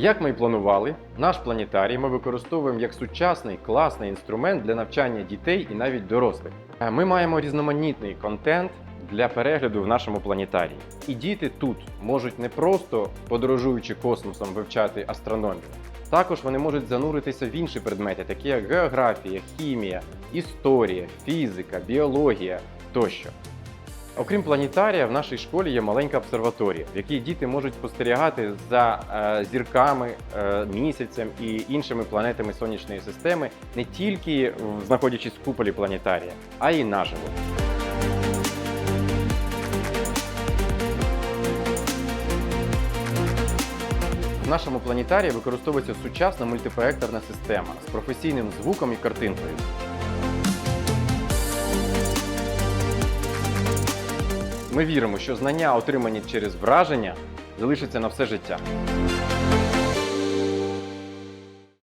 Як ми і планували, наш планетарій ми використовуємо як сучасний класний інструмент для навчання дітей і навіть дорослих. Ми маємо різноманітний контент для перегляду в нашому планетарії. І діти тут можуть не просто подорожуючи космосом вивчати астрономію. Також вони можуть зануритися в інші предмети, такі як географія, хімія, історія, фізика, біологія тощо. Окрім планетарія, в нашій школі є маленька обсерваторія, в якій діти можуть спостерігати за е, зірками, е, місяцем і іншими планетами сонячної системи не тільки знаходячись в куполі планетарія, а й наживо. В нашому планетарії використовується сучасна мультипроекторна система з професійним звуком і картинкою. Ми віримо, що знання, отримані через враження, залишаться на все життя.